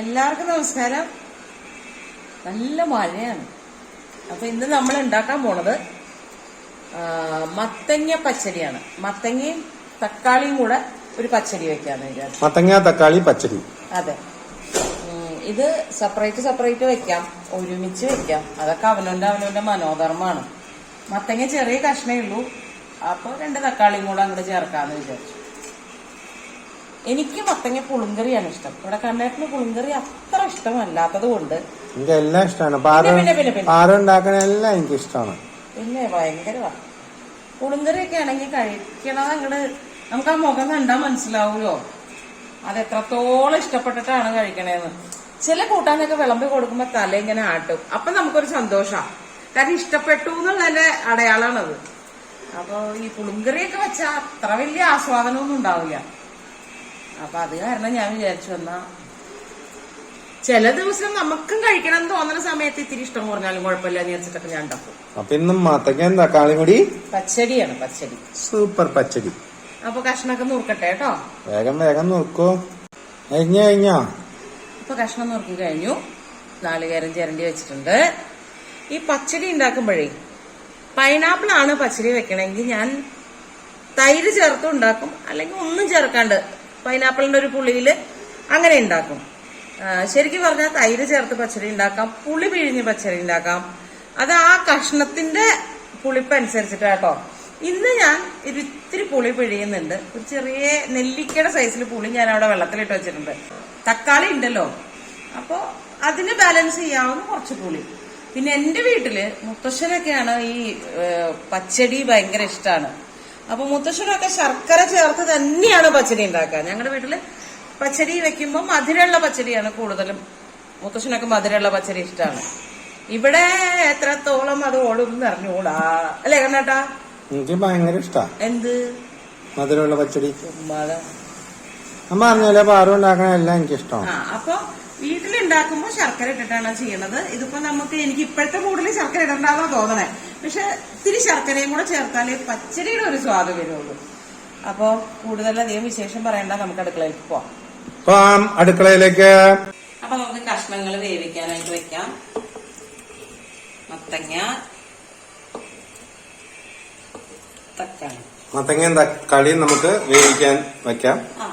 എല്ലാവർക്കും നമസ്കാരം. നല്ല മഴയാണ്. അപ്പൊ ഇന്ന് നമ്മൾ ഉണ്ടാക്കാൻ പോണത് മത്തങ്ങ പച്ചടിയാണ് മത്തങ്ങയും തക്കാളിയും കൂടെ ഒരു പച്ചടി വെക്കാന്ന് വിചാരിച്ചു. മത്തങ്ങ തക്കാളി പച്ചടി അതെ. ഇത് സെപ്പറേറ്റ് സെപ്പറേറ്റ് വെക്കാം. ഒരുമിച്ച് വെക്കാം. അതൊക്കെ അവനോന്റെ അവനോന്റെ മനോധർമ്മമാണ്. മത്തങ്ങ ചെറിയ കഷ്ണേ ഉള്ളൂ. അപ്പൊ രണ്ട് തക്കാളിയും കൂടെ അങ്ങോട്ട് ചേർക്കാന്ന് വിചാരിച്ചു. എനിക്ക് മത്തങ്ങ പുളിങ്കറിയാണ് ഇഷ്ടം. ഇവിടെ കണ്ണേട്ടിന് പുളിങ്കറി അത്ര ഇഷ്ടമല്ലാത്തത് കൊണ്ട് എനിക്ക് എല്ലാം ഇഷ്ടമാണ് പാറ. ഉണ്ടാക്കണ എല്ലാം എനിക്ക് ഇഷ്ടമാണ് പിന്നെ ഭയങ്കരവാ പുളിങ്കറിയൊക്കെ ആണെങ്കിൽ കഴിക്കണത് അങ്ങോട്ട് നമുക്ക് ആ മുഖം കണ്ടാൽ മനസ്സിലാവുമല്ലോ അത് എത്രത്തോളം ഇഷ്ടപ്പെട്ടിട്ടാണ് കഴിക്കണേന്ന്. ചില കൂട്ടാനൊക്കെ വിളമ്പി കൊടുക്കുമ്പോ തല ഇങ്ങനെ ആട്ടും. അപ്പൊ നമുക്കൊരു സന്തോഷാ. കാരണം ഇഷ്ടപ്പെട്ടു എന്നുള്ളതിന്റെ അടയാളാണത്. അപ്പൊ ഈ പുളിങ്കറിയൊക്കെ വെച്ചാൽ അത്ര വലിയ ആസ്വാദനമൊന്നും ഉണ്ടാവില്ല. അപ്പൊ അത് കാരണം ഞാൻ വിചാരിച്ചു വന്നാ ചില ദിവസം നമുക്കും കഴിക്കണം എന്ന് തോന്നുന്ന സമയത്ത് ഇത്തിരി ഇഷ്ടം കുറഞ്ഞാലും കുഴപ്പമില്ല എന്ന് വെച്ചിട്ടൊക്കെ ഞാൻ ഉണ്ടാക്കും. അപ്പൊ ഇന്നും മത്തങ്ങയും തക്കാളിയും കൂടി പച്ചടിയാണ് പച്ചടി. സൂപ്പർ പച്ചടി. അപ്പൊ കഷ്ണൊക്കെ നുറുക്കട്ടെ കേട്ടോ? വേഗം വേഗം നുറുക്കോ. കഴിഞ്ഞ കഴിഞ്ഞോ? ഇപ്പൊ കഷ്ണം നുറുക്കി കഴിഞ്ഞു. നാളികേരം ചിരണ്ടി വെച്ചിട്ടുണ്ട്. ഈ പച്ചടി ഉണ്ടാക്കുമ്പോഴേ പൈനാപ്പിൾ ആണ് പച്ചടി വെക്കണമെങ്കിൽ ഞാൻ തൈര് ചേർത്ത് ഉണ്ടാക്കും. അല്ലെങ്കിൽ ഒന്നും ചേർക്കാണ്ട് പൈനാപ്പിളിന്റെ ഒരു പുളിയിൽ അങ്ങനെ ഉണ്ടാക്കും. ശരിക്കും പറഞ്ഞാൽ തൈര് ചേർത്ത് പച്ചടി ഉണ്ടാക്കാം പുളി പിഴിഞ്ഞ് പച്ചടി ഉണ്ടാക്കാം. അത് ആ കഷ്ണത്തിന്റെ പുളിപ്പ് അനുസരിച്ചിട്ട് കേട്ടോ ഇന്ന് ഞാൻ ഒരു ഇത്തിരി പുളി പിഴിയുന്നുണ്ട്. ഒരു ചെറിയ നെല്ലിക്കയുടെ സൈസിൽ പുളി ഞാൻ അവിടെ വെള്ളത്തിലിട്ട് വെച്ചിട്ടുണ്ട്. തക്കാളി ഉണ്ടല്ലോ. അപ്പോൾ അതിന് ബാലൻസ് ചെയ്യാവുന്ന കുറച്ച് പുളി. പിന്നെ എന്റെ വീട്ടിൽ മുത്തശ്ശനൊക്കെയാണ് ഈ പച്ചടി ഭയങ്കര ഇഷ്ടമാണ് അപ്പൊ മുത്തശ്ശനൊക്കെ ശർക്കര ചേർത്ത് തന്നെയാണ് പച്ചടി ഉണ്ടാക്കുക. ഞങ്ങളുടെ വീട്ടിൽ പച്ചടി വെക്കുമ്പോൾ മധുരമുള്ള പച്ചടിയാണ് കൂടുതലും. മുത്തശ്ശനൊക്കെ മധുരമുള്ള പച്ചടി ഇഷ്ടമാണ് ഇവിടെ എത്രത്തോളം അത് ഓടും അറിഞ്ഞൂടാ. അല്ലേ കണ്ണേട്ടാ? എനിക്ക് ഭയങ്കര ഇഷ്ടാ. എന്ത്? മധുരമുള്ള പച്ചടി. അമ്മ പറഞ്ഞല്ലേ പാറ ഉണ്ടാക്കണ എല്ലാം എനിക്ക് ഇഷ്ടമാണ് ആ അപ്പൊ വീട്ടിലുണ്ടാക്കുമ്പോ ശർക്കര ഇട്ടിട്ടാണ് ചെയ്യണത്. ഇതിപ്പോ നമുക്ക് എനിക്ക് ഇപ്പോഴത്തെ കൂടുതൽ ശർക്കര ഇടണ്ടാന്നാ തോന്നണേ. പക്ഷെ ഇത്തിരി ശർക്കരയും കൂടെ ചേർത്താലേ പച്ചരിയുടെ ഒരു സ്വാദ് വരുള്ളൂ. അപ്പൊ കൂടുതലധികം വിശേഷം പറയണ്ട നമുക്ക് അടുക്കളയിലേക്ക് പോവാം. അടുക്കളയിലേക്ക്. അപ്പൊ നമുക്ക് കഷ്ണങ്ങൾ വേവിക്കാനായിട്ട് വെക്കാം. മത്തങ്ങ. തക്കാളി. മത്തങ്ങയും തക്കാളിയും നമുക്ക് വേവിക്കാൻ വെക്കാം. ആ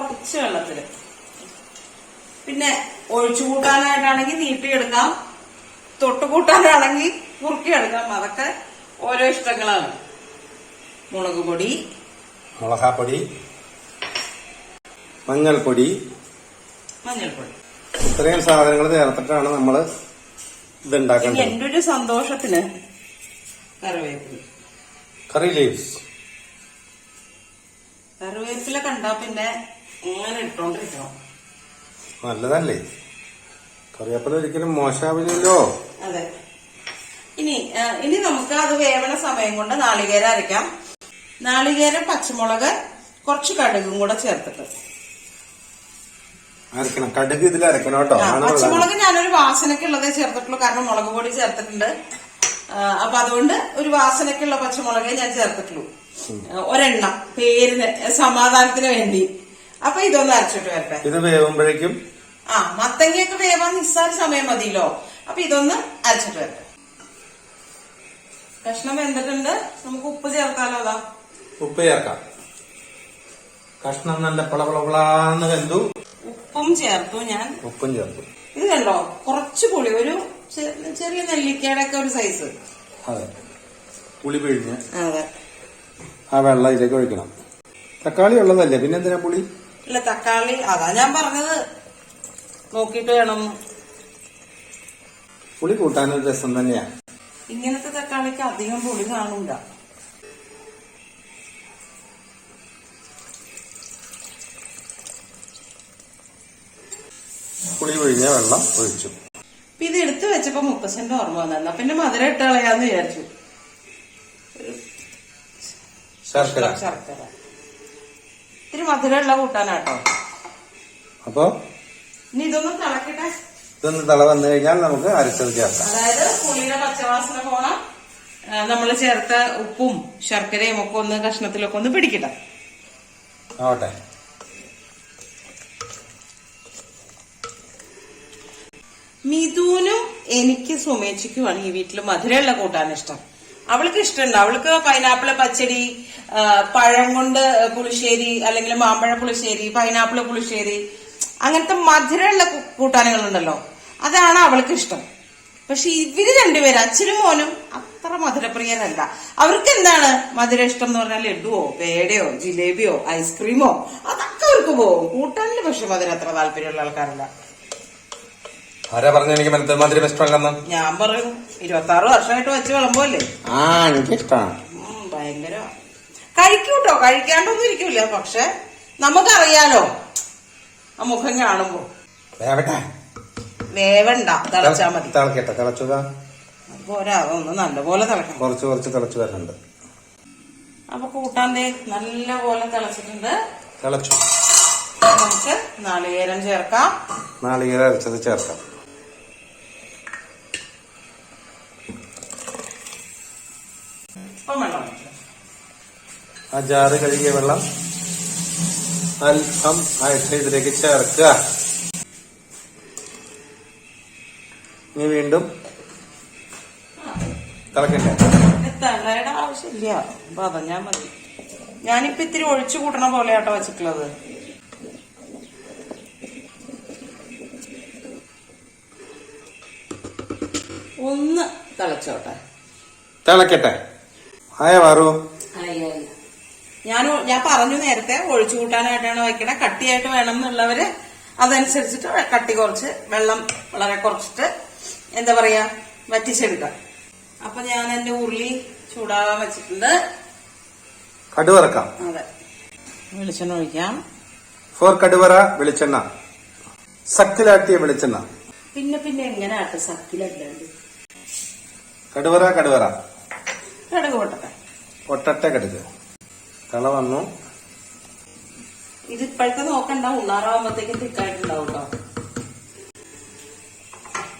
കുറച്ച് വെള്ളത്തിൽ പിന്നെ ഒഴിച്ചു കൂട്ടാനായിട്ടാണെങ്കിൽ നീട്ടിയെടുക്കാം തൊട്ട് കൂട്ടാനാണെങ്കിൽ കുറുക്കിയെടുക്കാം അതൊക്കെ ഓരോ ഇഷ്ടങ്ങളാണ്. മുളക് പൊടി. മുളകാപ്പൊടി. മഞ്ഞൾപ്പൊടി. മഞ്ഞൾപ്പൊടി. ഇത്രയും സാധനങ്ങൾ ചേർത്തിട്ടാണ് നമ്മൾ ഇതുണ്ടാക്കുന്നത് എന്റെ ഒരു സന്തോഷത്തിന്? കറിവേപ്പില. Curry leaves. കറിവേപ്പില കണ്ടാ പിന്നെ ഇങ്ങനെ ഇട്ടോണ്ടിരിക്കണം. നല്ലതല്ലേ? കറിവേപ്പില ഒരിക്കലും മോശമാവില്ലല്ലോ അതെ. ഇനി ഇനി നമുക്ക് അത് വേവണ സമയം കൊണ്ട് നാളികേര അരയ്ക്കാം നാളികേര പച്ചമുളക് കുറച്ച് കടുകും കൂടെ ചേർത്തിട്ട്. അരക്കണം. കടുക് ഇതിൽ അരക്കണം കേട്ടോ. ആ, ആണ് ഉള്ളത്. പച്ചമുളക് ഞാനൊരു വാസനക്കുള്ളതേ ചേർത്തിട്ടുള്ളൂ. കാരണം മുളക് പൊടി ചേർത്തിട്ടുണ്ട്. അപ്പൊ അതുകൊണ്ട് ഒരു വാസനക്കുള്ള പച്ചമുളകേ ഞാൻ ചേർത്തിട്ടുള്ളൂ. ഒരെണ്ണം. പേരിന് സമാധാനത്തിന് വേണ്ടി. അപ്പൊ ഇതൊന്ന് അരച്ചിട്ട് വരട്ടെ. ഇത് വേവുമ്പോഴേക്കും ആ മത്തങ്ങയൊക്കെ വേവാൻ നിസ്സാര സമയം മതിയല്ലോ. അപ്പൊ ഇതൊന്ന് അരച്ചിട്ട് വരട്ടെ. കഷ്ണം വെന്തിട്ടുണ്ട്. നമുക്ക് ഉപ്പ് ചേർത്താലോ അതാ. ഉപ്പ് ചേർക്കാം. കഷ്ണം നല്ല പളപളപളാന്ന് വെന്തു. ഉപ്പും ചേർത്തു ഞാൻ. ഉപ്പും ചേർത്തു. ഇത് കണ്ടോ? കുറച്ച് പുളി ഒരു ചെറിയ നെല്ലിക്കയുടെ ഒക്കെ ഒരു സൈസ് അതെ. പുളി പിഴിഞ്ഞ് അതെ. ആ വെള്ളം ഇതിലേക്ക് ഒഴിക്കണം. തക്കാളി ഉള്ളതല്ലേ? പിന്നെന്തിനാ പുളി? ഇല്ല തക്കാളി. അതാ ഞാൻ പറഞ്ഞത്. നോക്കിട്ട് വേണം. പുളി കൂട്ടാനൊരു രസം തന്നെയാ. ഇങ്ങനത്തെ തക്കാളിക്ക് അധികം പുളി കാണൂല. പുളി ഒഴിഞ്ഞ വെള്ളം ഒഴിച്ചു. ഇത് എടുത്തു വെച്ചപ്പോ മുത്തശ്ശന്റെ ഓർമ്മ വന്നായിരുന്നു പിന്നെ മധുര ഇട്ട് കളയാന്ന് വിചാരിച്ചു. ശർക്കര. ശർക്കര. മധുരമുള്ള കൂട്ടാനാട്ടോ. അപ്പൊ? ഇനി ഇതൊന്നും തിളക്കട്ടെ. ഇതൊന്ന് തള വന്നു കഴിഞ്ഞാൽ നമുക്ക് അരച്ചത് ചേർക്കാം. അതായത് പുളിയുടെ പച്ചവാസന പോണം. നമ്മൾ ചേർത്ത ഉപ്പും ശർക്കരയും ഒക്കെ ഒന്ന് കഷ്ണത്തിലൊക്കെ ഒന്ന് പിടിക്കട്ടെ. ആവട്ടെ. മിഥുനും എനിക്ക് സുമേച്ചയ്ക്കുമാണ് ഈ വീട്ടിൽ മധുരമുള്ള കൂട്ടാൻ ഇഷ്ടം. അവൾക്ക് ഇഷ്ടമുണ്ട്. അവൾക്ക് പൈനാപ്പിൾ പച്ചടി പഴം കൊണ്ട് പുളിശ്ശേരി അല്ലെങ്കിൽ മാമ്പഴ പുളിശ്ശേരി പൈനാപ്പിൾ പുളിശ്ശേരി അങ്ങനത്തെ മധുരമുള്ള കൂട്ടാനുകളുണ്ടല്ലോ അതാണ് അവൾക്ക് ഇഷ്ടം. പക്ഷെ ഇവർ രണ്ടുപേരും അച്ഛനും മോനും അത്ര മധുരപ്രിയരല്ല. അവർക്ക് എന്താണ് മധുര ഇഷ്ടം എന്ന് പറഞ്ഞാൽ ലഡുവോ പേടയോ ജിലേബിയോ ഐസ്ക്രീമോ അതൊക്കെ അവർക്ക് പോകും കൂട്ടാനിൽ പക്ഷെ മധുരം അത്ര താല്പര്യമുള്ള ആൾക്കാരല്ല. ആരാ പറഞ്ഞു എനിക്ക് മധുരം ഇഷ്ടമല്ലെന്ന് ഞാൻ പറയും ഇരുപത്തി ആറ് വർഷമായിട്ട് വെച്ച് വിളമ്പോല്ലേ ആ എനിക്ക് ഇഷ്ടമാണ് ഭയങ്കര. കഴിക്കൂട്ടോ കഴിക്കാണ്ടൊന്നും ഇരിക്കൂല പക്ഷെ നമുക്കറിയാലോ ആ മുഖം കാണുമ്പോ. വേവട്ടെ. വേവണ്ട തിളച്ചാ മതി. തിളക്കട്ടെ തിളച്ചുക പോരാ ഒന്ന് നല്ലപോലെ തിളക്കണം. കുറച്ച് കുറച്ച് തിളച്ചു വരുന്നുണ്ട് അപ്പൊ കൂട്ടാൻ ദേ നല്ല പോലെ തിളച്ചിട്ടുണ്ട്. തിളച്ചു. നമുക്ക് നാളികേരം ചേർക്കാം. നാളികേരം അരച്ചത് ചേർക്കാം. ഇപ്പം വെള്ളം ഒഴിക്കാം. ആ ജാറ് കഴുകിയ വെള്ളം അല്പം ആയിട്ട് ഇതിലേക്ക് ചേർക്കുക. ഇനി വീണ്ടും തിളക്കട്ടെ. എത്തണ്ടയുടെ ആവശ്യമില്ല. പതഞ്ഞാ മതി. ഞാനിപ്പോ ഇത്തിരി ഒഴിച്ചു കൂട്ടണ പോലെയാട്ടോ വെച്ചിട്ടുള്ളത്. ഒന്ന് തിളച്ചോട്ടെ. തിളക്കട്ടെ. ആയ വാറു. ഞാൻ ഞാൻ പറഞ്ഞു നേരത്തെ ഒഴിച്ചു കൂട്ടാനായിട്ടാണ് വെക്കണേ. കട്ടിയായിട്ട് വേണം എന്നുള്ളവര് അതനുസരിച്ചിട്ട് കട്ടി കുറച്ച് വെള്ളം വളരെ കുറച്ചിട്ട് എന്താ പറയാ വറ്റിച്ചെടുക്കാം. അപ്പൊ ഞാൻ എന്റെ ഉരുളി ചൂടാകാൻ വെച്ചിട്ടുണ്ട്. കടുവറക്കാം അതെ. വെളിച്ചെണ്ണ ഒഴിക്കാം. ഫോർ കടുവറ വെളിച്ചെണ്ണ. സക്കിലാട്ടിയ വെളിച്ചെണ്ണ. പിന്നെ പിന്നെ എങ്ങനെ ആട്ടെ സക്കിലല്ലാണ്ട് കടുവറ കടുവറ. കടുക് ഒട്ടട്ടെ കള വന്നു. ഇത് ഇപ്പോഴത്തെ നോക്കണ്ട ഉള്ളാറാവുമ്പോഴത്തേക്കും തിക്കായിട്ടുണ്ടാവും കേട്ടോ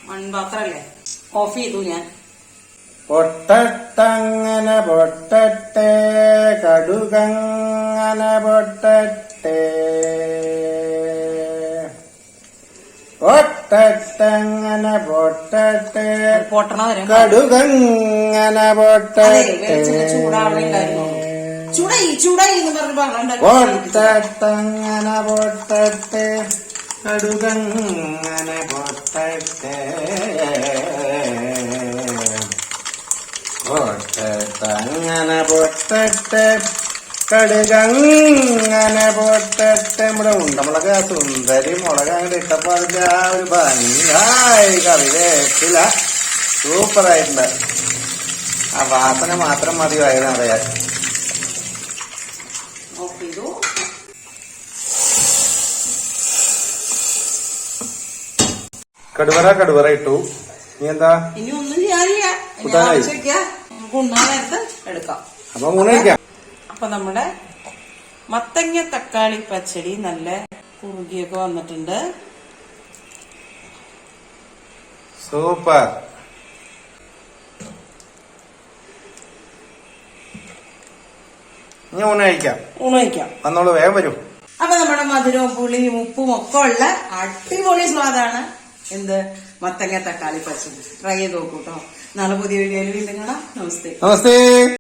മൺപാത്രല്ലേ? ഓഫ് ചെയ്തു ഞാൻ. പൊട്ടട്ടങ്ങനെ പൊട്ടട്ടെ കടുകങ്ങനെ പൊട്ടട്ടെ. പൊട്ടട്ടങ്ങനെ പൊട്ടട്ടെ? പൊട്ടണ വരെ? കടുകങ്ങനെ പൊട്ടട്ടെ? ചൂടായി ചൂടായി എന്ന് പറഞ്ഞ് പറഞ്ഞിട്ടുണ്ടായിരുന്നു. പൊട്ടട്ടങ്ങനെ പൊട്ടട്ടെ? കടുകങ്ങനെ പൊട്ടട്ടെ? പൊട്ടട്ടങ്ങനെ പൊട്ടട്ടെ? കടുകങ്ങനെ പൊട്ടട്ടെ നമ്മുടെ ഉണ്ടമുളക് സുന്ദരി മുളക് അങ്ങോട്ട് ഇട്ടപ്പോ അതിന്റെ ആ ഒരു ഭംഗി ഹായ് കറി വേപ്പില്ല സൂപ്പറായിട്ടുണ്ട് ആ വാസന മാത്രം മതി വയറിനറിയാൻ കടുവറ കടുവറ ഇട്ടു. ഇനി എന്താ? ഇനി ഒന്നും എടുക്കാം. അപ്പൊ മൂന്ന് കഴിക്കാം. അപ്പൊ നമ്മുടെ മത്തങ്ങ തക്കാളി പച്ചടി നല്ല കുറുകിയൊക്കെ വന്നിട്ടുണ്ട്. സൂപ്പർ. ഇനി ഊണ് കഴിക്കാം. ഊണ് വന്നോളൂ വേഗം വരൂ. അപ്പൊ നമ്മുടെ മധുരവും പുളിയും ഉപ്പും ഒക്കെ ഉള്ള അടിപൊളി സ്വാദാണ് എന്ത്? മത്തങ്ങ തക്കാളി പച്ചടി. ട്രൈ ചെയ്ത് നോക്കൂട്ടോ നാളെ പുതിയ വീഡിയോയിൽ വീണ്ടും കാണാം. നമസ്തേ. നമസ്തേ.